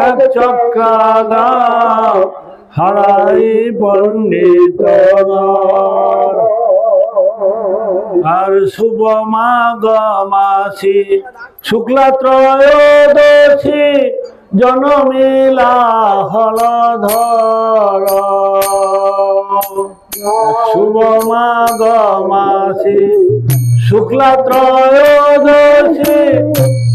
এক চক্কা হারাই পণ্ডিত আর শুভ মাঘ মাসি শুক্লা ত্রয়োদশী জনমিলা হলধর শুভ মাঘ মাসি শুক্লা ত্রয়োদশী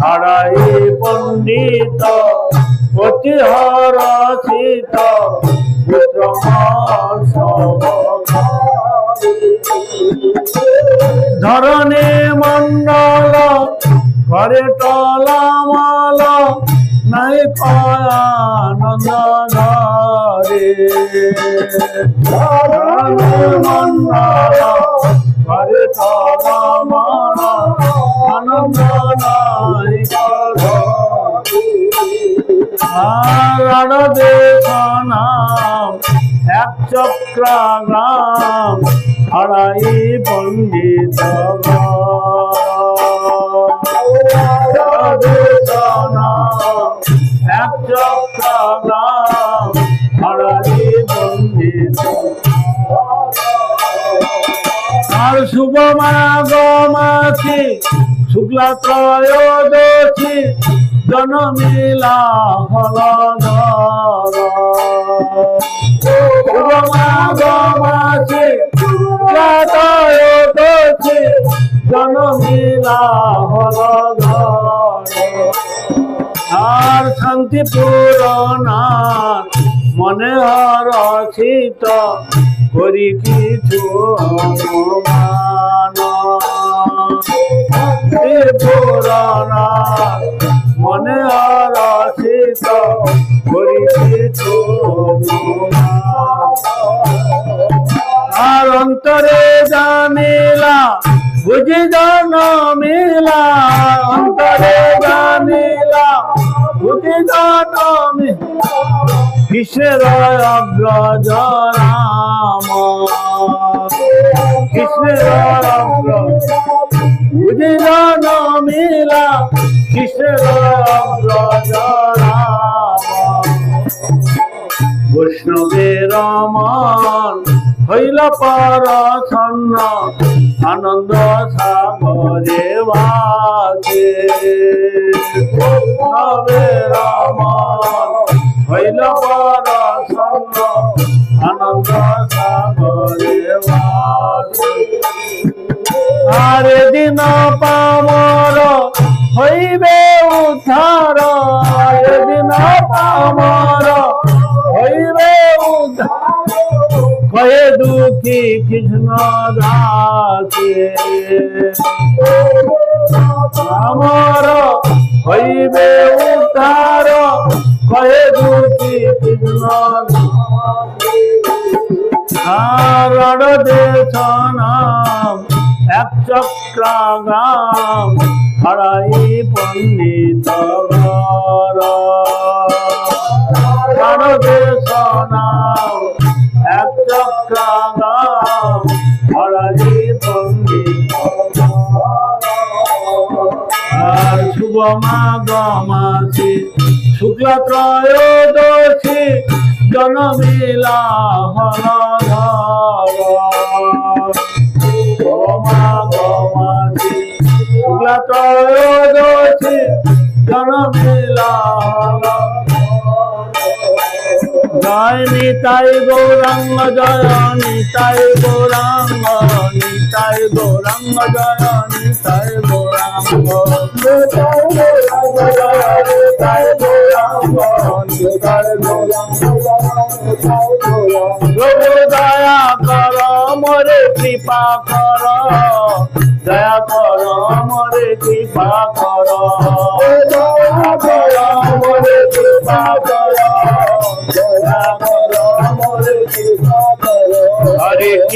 হারাই পণ্ডিত অতিহর শীত পুত্র ধরনে মন্ডল, ঘরে টলামল, নাই আনন্দ ধরে ধরনে মন্ডল, ঘরে টলামল আর দেশনাম এক চক্রাগ্রাম হারাই পণ্ডিত এক চক্রাগ্রাম হারাই পণ্ডিত আর শুভ মাঘ মাসি শুক্লা ত্রয়োদশী জনমিলা হল শুক্লা ত্রয়োদশী জনমিলা হল আর শান্তি পুরনা মনে হর শীত করি কিছু পুরনা মনে হর শীত করি কিছু অনুমান। আর অন্তরে জানিলা বুঝি জন মিলা। অন্তরে জানিলা বুঝি জন কিসের অগ্রজ রাম কিসের অগ্রজ বুঝি মিলা কিসের বৈষ্ণবের মন হইল পরছন্ন আনন্দ সাগরে বাসে বৈষ্ণবের মন কৃষ্ণ দাসে আমার হইবে উদ্ধার কয়ে দুঃখী কৃষ্ণ আর দেশ নাম, এক চক্রাগাম হারাই পণ্ডিত দেশ নাম মাসে শুক্লা ত্রয়োদশী জনমিলা মাঘ মাসে শুক্লা ত্রয়োদশী জনমিলা হল জয় নিতাই গৌরাঙ্গ, জয় নিতাই গৌরাঙ্গ নিতাই গৌরাঙ্গ, জয় নিতাই গৌরাঙ্গ। নিতাই গৌরাঙ্গ, জয় নিতাই গৌরাঙ্গ নিতাই গৌরাঙ্গ প্রভু দয়া কর, মোরে কৃপা কর, দয়া কর, মোরে কৃপা কর।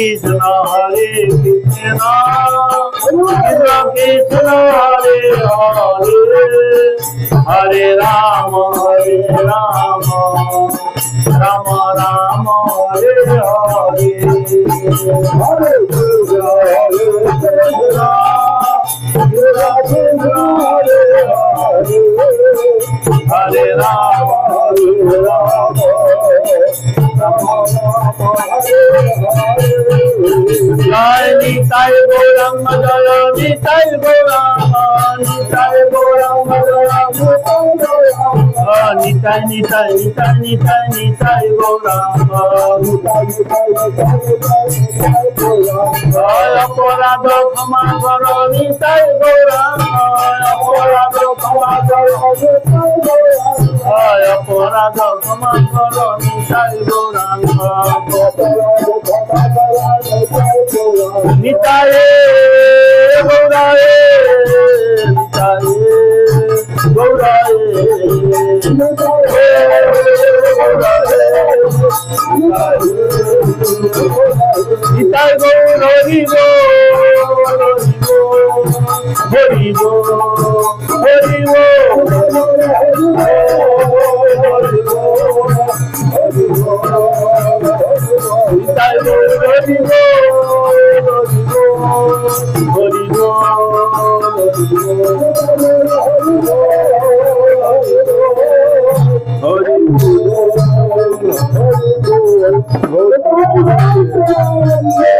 কৃষ্ণ হরে কৃষ্ণ কৃষ্ণ কৃষ্ণ রাম হরে রাম রাম রাম হরে হরে হরে হরে কৃষ্ণ হরে হরে রাম হরে রাম রাম রাম হরে হরে জয় নিতাই গৌরাঙ্গ জয় নিতাই গৌরাঙ্গ নিতাই জয় নিতাই নিতাই নিতাই নিতাই নিতাই জয় অপরাধ ক্ষমা কর নিতাই গৌরাঙ্গ অপরাধ ক্ষমা কর অপরাধ ক্ষমা কর নিতাই গৌরাঙ্গ নিতায়ে গৌরায়ে নিতায়ে গৌরায়ে নিতাই গৌর হরি গো হরি গো হরি গো হরি গো